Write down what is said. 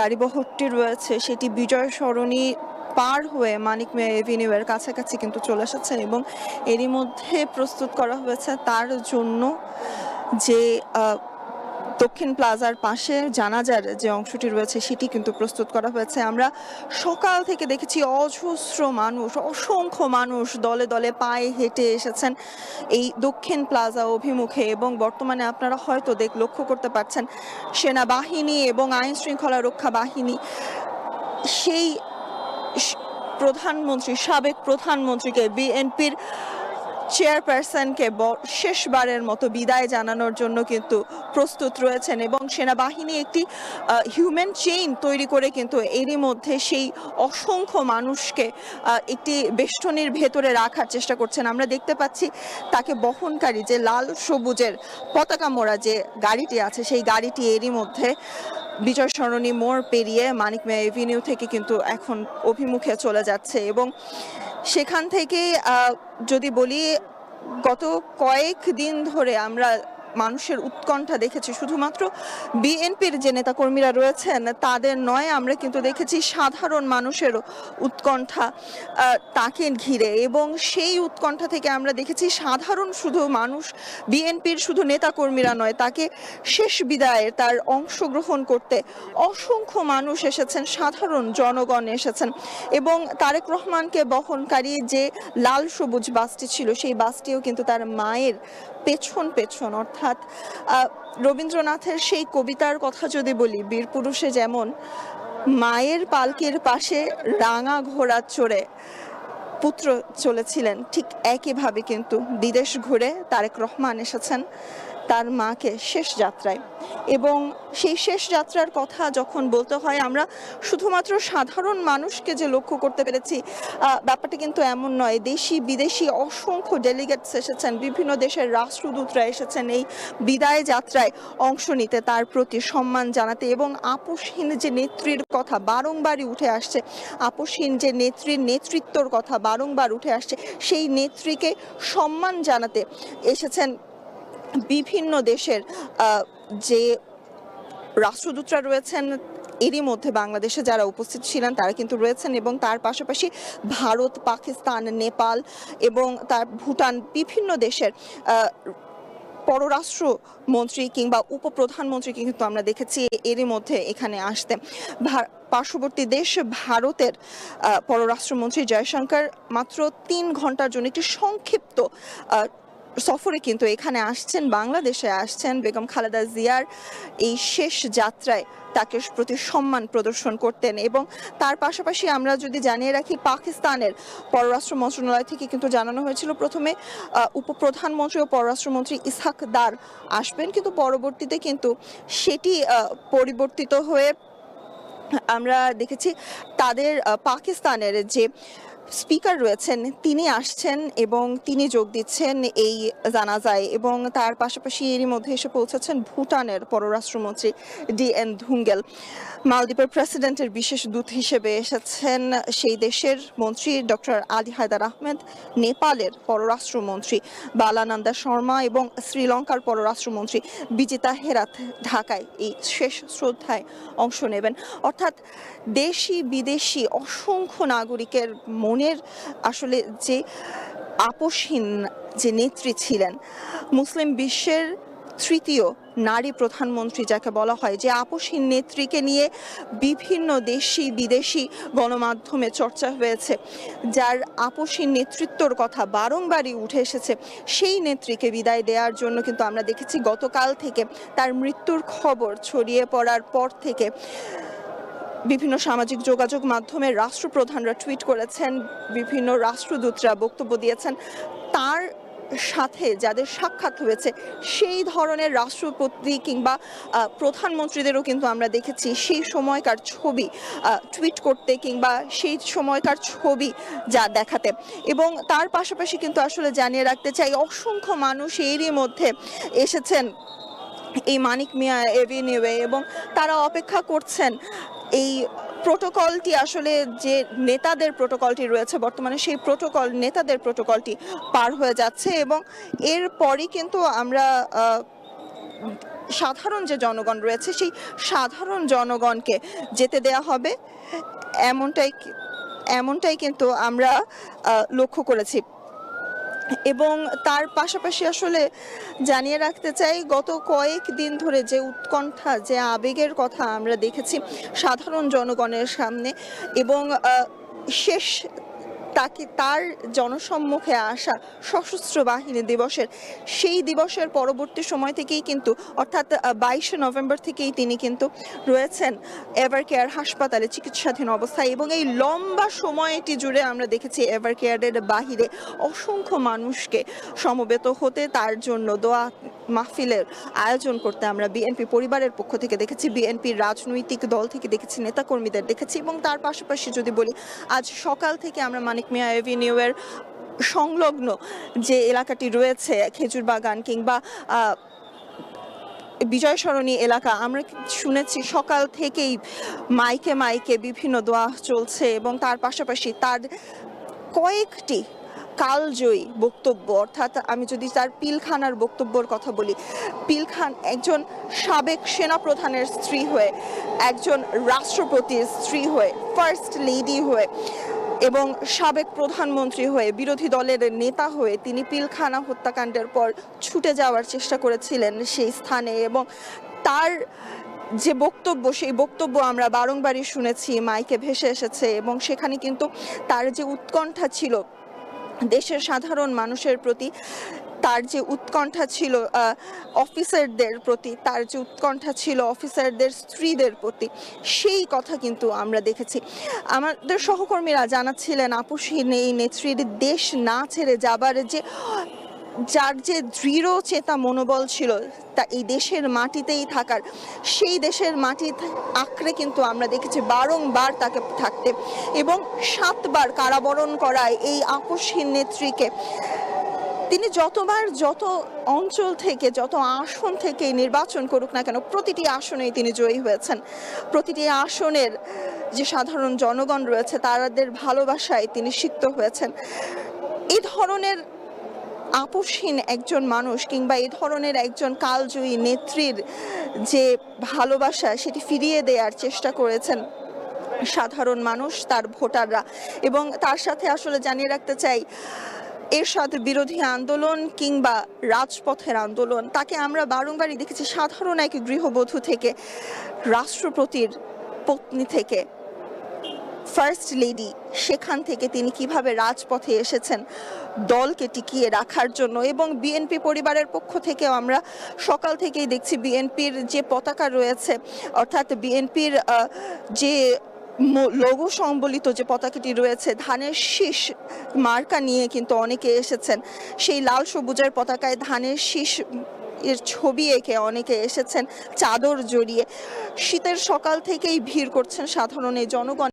গাড়িবহরটি রয়েছে, সেটি বিজয় সরণি পার হয়ে মানিক মেয়ে এভিনিউয়ের কাছাকাছি কিন্তু চলে এসেছে এবং এরই মধ্যে প্রস্তুত করা হয়েছে তার জন্য যে দক্ষিণ প্লাজার পাশে জানাজার যে অংশটি রয়েছে, সেটি কিন্তু প্রস্তুত করা হয়েছে। আমরা সকাল থেকে দেখেছি অজস্র মানুষ, অসংখ্য মানুষ দলে দলে পায়ে হেঁটে এসেছেন এই দক্ষিণ প্লাজা অভিমুখে এবং বর্তমানে আপনারা হয়তো দেখ, লক্ষ্য করতে পারছেন সেনাবাহিনী এবং আইন শৃঙ্খলা রক্ষা বাহিনী। সেই প্রধানমন্ত্রী, সাবেক প্রধানমন্ত্রীকে বিএনপির চেয়ারপারসনকে শেষবারের মতো বিদায় জানানোর জন্য কিন্তু প্রস্তুত রয়েছেন এবং সেনাবাহিনী একটি হিউম্যান চেইন তৈরি করে কিন্তু এরই মধ্যে সেই অসংখ্য মানুষকে একটি বেষ্টনীর ভেতরে রাখার চেষ্টা করছেন। আমরা দেখতে পাচ্ছি তাকে বহনকারী যে লাল সবুজের পতাকা মোড়া যে গাড়িটি আছে, সেই গাড়িটি এরই মধ্যে বিজয় সরণী মোড় পেরিয়ে মানিক মেয়া এভিনিউ থেকে কিন্তু এখন অভিমুখে চলে যাচ্ছে এবং সেখান থেকে যদি বলি, গত কয়েক দিন ধরে আমরা মানুষের উৎকণ্ঠা দেখেছি। শুধুমাত্র বিএনপির যে নেতাকর্মীরা রয়েছেন, তাদের নয়, আমরা কিন্তু দেখেছি সাধারণ মানুষেরও উৎকণ্ঠা তাকে ঘিরে। এবং সেই উৎকণ্ঠা থেকে আমরা দেখেছি সাধারণ শুধু মানুষ, বিএনপির শুধু নেতাকর্মীরা নয়, তাকে শেষ বিদায়ের তার অংশগ্রহণ করতে অসংখ্য মানুষ এসেছেন, সাধারণ জনগণ এসেছেন। এবং তারেক রহমানকে বহনকারী যে লাল সবুজ বাসটি ছিল, সেই বাসটিও কিন্তু তার মায়ের পেছন পেছন, অর্থাৎ আহ, রবীন্দ্রনাথের সেই কবিতার কথা যদি বলি বীর পুরুষে যেমন মায়ের পালকের পাশে রাঙা ঘোড়া চড়ে পুত্র চলেছিলেন ঠিক একইভাবে কিন্তু বিদেশ ঘুরে তারেক রহমান এসেছেন। তার মাকে শেষ যাত্রায়। এবং সেই শেষ যাত্রার কথা যখন বলতে হয়, আমরা শুধুমাত্র সাধারণ মানুষকে যে লক্ষ্য করতে পেরেছি ব্যাপারটা কিন্তু এমন নয়। দেশি, বিদেশি অসংখ্য ডেলিগেটস এসেছেন, বিভিন্ন দেশের রাষ্ট্রদূতরা এসেছেন এই বিদায় যাত্রায় অংশ নিতে তার প্রতি সম্মান জানাতে এবং আপোষহীন যে নেত্রীর কথা বারংবারই উঠে আসছে, আপোষহীন যে নেত্রীর নেতৃত্বর কথা বারংবার উঠে আসছে, সেই নেত্রীকে সম্মান জানাতে এসেছেন বিভিন্ন দেশের যে রাষ্ট্রদূতরা রয়েছেন, এরই মধ্যে বাংলাদেশে যারা উপস্থিত ছিলেন, তারা কিন্তু রয়েছেন এবং তার পাশাপাশি ভারত, পাকিস্তান, নেপাল এবং তার ভুটান বিভিন্ন দেশের পররাষ্ট্র মন্ত্রী কিংবা উপপ্রধানমন্ত্রীকে কিন্তু আমরা দেখেছি এরই মধ্যে এখানে আসতে। পার্শ্ববর্তী দেশ ভারতের পররাষ্ট্রমন্ত্রী জয়শঙ্কর মাত্র তিন ঘণ্টার জন্য একটি সংক্ষিপ্ত সফরে কিন্তু এখানে আসছেন, বাংলাদেশে আসছেন বেগম খালেদা জিয়ার এই শেষ যাত্রায় তাকে প্রতি সম্মান প্রদর্শন করতেন এবং তার পাশাপাশি আমরা যদি জানিয়ে রাখি পাকিস্তানের পররাষ্ট্র মন্ত্রণালয় থেকে কিন্তু জানানো হয়েছিল প্রথমে উপপ্রধানমন্ত্রী ও পররাষ্ট্রমন্ত্রী ইসহাক দার আসবেন, কিন্তু পরবর্তীতে কিন্তু সেটি পরিবর্তিত হয়ে আমরা দেখেছি তাদের পাকিস্তানের যে স্পিকার রয়েছেন, তিনি আসছেন এবং তিনি যোগ দিচ্ছেন এই জানাজায় এবং তার পাশাপাশি এরই মধ্যে এসে পৌঁছেছেন ভুটানের পররাষ্ট্রমন্ত্রী ডি এন ধুঙ্গেল। মালদ্বীপের প্রেসিডেন্টের বিশেষ দূত হিসেবে এসেছেন সেই দেশের মন্ত্রী ডক্টর আলী হায়দার আহমেদ, নেপালের পররাষ্ট্রমন্ত্রী বালানন্দা শর্মা এবং শ্রীলঙ্কার পররাষ্ট্রমন্ত্রী বিজিতা হেরাত ঢাকায় এই শেষ শ্রদ্ধায় অংশ নেবেন। অর্থাৎ দেশি বিদেশি অসংখ্য নাগরিকের মনের আসলে যে আপোষহীন যে নেত্রী ছিলেন, মুসলিম বিশ্বের তৃতীয় নারী প্রধানমন্ত্রী যাকে বলা হয়, যে আপোষহীন নেত্রীকে নিয়ে বিভিন্ন দেশি, বিদেশি গণমাধ্যমে চর্চা হয়েছে, যার আপোষহীন নেতৃত্বর কথা বারংবারই উঠে এসেছে, সেই নেত্রীকে বিদায় দেওয়ার জন্য কিন্তু আমরা দেখেছি গতকাল থেকে তার মৃত্যুর খবর ছড়িয়ে পড়ার পর থেকে বিভিন্ন সামাজিক যোগাযোগ মাধ্যমে রাষ্ট্রপ্রধানরা টুইট করেছেন, বিভিন্ন রাষ্ট্রদূতরা বক্তব্য দিয়েছেন। তার সাথে যাদের সাক্ষাৎ হয়েছে, সেই ধরনের রাষ্ট্রপতি কিংবা প্রধানমন্ত্রীদেরও কিন্তু আমরা দেখেছি সেই সময়কার ছবি টুইট করতে কিংবা সেই সময়কার ছবি যা দেখাতে। এবং তার পাশাপাশি কিন্তু আসলে জানিয়ে রাখতে চাই, অসংখ্য মানুষ এরই মধ্যে এসেছেন এই মানিক মিয়া এভিনিউয়ে এবং তারা অপেক্ষা করছেন এই প্রোটোকলটি আসলে যে নেতাদের প্রোটোকলটি রয়েছে বর্তমানে, সেই প্রোটোকল, নেতাদের প্রোটোকলটি পার হয়ে যাচ্ছে এবং এরপরই কিন্তু আমরা সাধারণ যে জনগণ রয়েছে, সেই সাধারণ জনগণকে যেতে দেয়া হবে। এমনটাই এমনটাই কিন্তু আমরা লক্ষ্য করেছি। এবং তার পাশাপাশি আসলে জানিয়ে রাখতে চাই, গত কয়েক দিন ধরে যে উৎকণ্ঠা, যে আবেগের কথা আমরা দেখেছি সাধারণ জনগণের সামনে এবং শেষ তাকে তার জনসম্মুখে আসা সশস্ত্র বাহিনী দিবসের সেই দিবসের পরবর্তী সময় থেকেই কিন্তু, অর্থাৎ বাইশে নভেম্বর থেকেই তিনি কিন্তু রয়েছেন এভার কেয়ার হাসপাতালে চিকিৎসাধীন অবস্থায় এবং এই লম্বা সময়টি জুড়ে আমরা দেখেছি এভার কেয়ারের বাহিরে অসংখ্য মানুষকে সমবেত হতে, তার জন্য দোয়া মাহফিলের আয়োজন করতে আমরা বিএনপি পরিবারের পক্ষ থেকে দেখেছি বিএনপির রাজনৈতিক দল থেকে দেখেছি, নেতাকর্মীদের দেখেছি এবং তার পাশাপাশি যদি বলি, আজ সকাল থেকে আমরা মানিক মিয়া এভিনিউয়ের সংলগ্ন যে এলাকাটি রয়েছে, খেজুর বাগান কিংবা বিজয় সরণী এলাকা, আমরা শুনেছি সকাল থেকেই মাইকে মাইকে বিভিন্ন দোয়া চলছে এবং তার পাশাপাশি তার কয়েকটি কালজয়ী বক্তব্য, অর্থাৎ আমি যদি তার পিলখানার বক্তব্যর কথা বলি, পিলখান একজন সাবেক সেনাপ্রধানের স্ত্রী হয়ে, একজন রাষ্ট্রপতির স্ত্রী হয়ে ফার্স্ট লেডি হয়ে এবং সাবেক প্রধানমন্ত্রী হয়ে বিরোধী দলের নেতা হয়ে তিনি পিলখানা হত্যাকাণ্ডের পর ছুটে যাওয়ার চেষ্টা করেছিলেন সেই স্থানে এবং তার যে বক্তব্য, সেই বক্তব্য আমরা বারংবারই শুনেছি, মাইকে ভেসে এসেছে এবং সেখানে কিন্তু তার যে উৎকণ্ঠা ছিল, দেশের সাধারণ মানুষের প্রতি তার যে উৎকণ্ঠা ছিল অফিসারদের প্রতি, তার যে উৎকণ্ঠা ছিল অফিসারদের, স্ত্রীদের প্রতি, সেই কথা কিন্তু আমরা দেখেছি। আমাদের সহকর্মীরা জানাচ্ছিলেন আপুসহীন এই নেত্রীর দেশ না ছেড়ে যাবার যে, যার যে দৃঢ় চেতা মনোবল ছিল, তা এই দেশের মাটিতেই থাকার। সেই দেশের মাটি আঁকড়ে কিন্তু আমরা দেখেছি বারংবার তাকে থাকতে এবং সাতবার কারাবরণ করায় এই আকস্মিক নেত্রীকে। তিনি যতবার যত অঞ্চল থেকে, যত আসন থেকে নির্বাচন করুক না কেন, প্রতিটি আসনেই তিনি জয়ী হয়েছেন। প্রতিটি আসনের যে সাধারণ জনগণ রয়েছে, তাদের ভালোবাসায় তিনি সিক্ত হয়েছেন। এই ধরনের আপোষহীন একজন মানুষ কিংবা এই ধরনের একজন কালজয়ী নেত্রীর যে ভালোবাসা, সেটি ফিরিয়ে দেওয়ার চেষ্টা করেছেন সাধারণ মানুষ, তার ভোটাররা। এবং তার সাথে আসলে জানিয়ে রাখতে চাই এর সাথে বিরোধী আন্দোলন কিংবা রাজপথের আন্দোলন, তাকে আমরা বারংবারই দেখেছি সাধারণ এক গৃহবধূ থেকে, রাষ্ট্রপতির পত্নী থেকে। ফার্স্ট লেডি সেখান থেকে তিনি কীভাবে রাজপথে এসেছেন, দলকে টিকিয়ে রাখার জন্য এবং বিএনপি পরিবারের পক্ষ থেকেও আমরা সকাল থেকেই দেখছি বিএনপির যে পতাকা রয়েছে, অর্থাৎ বিএনপির যে লোগো সম্বলিত যে পতাকাটি রয়েছে, ধানের শীষ মার্কা নিয়ে কিন্তু অনেকে এসেছেন। সেই লাল সবুজের পতাকায় ধানের শীষ এর ছবি এঁকে অনেকে এসেছেন, চাদর জড়িয়ে। শীতের সকাল থেকেই ভিড় করছেন সাধারণ এই জনগণ।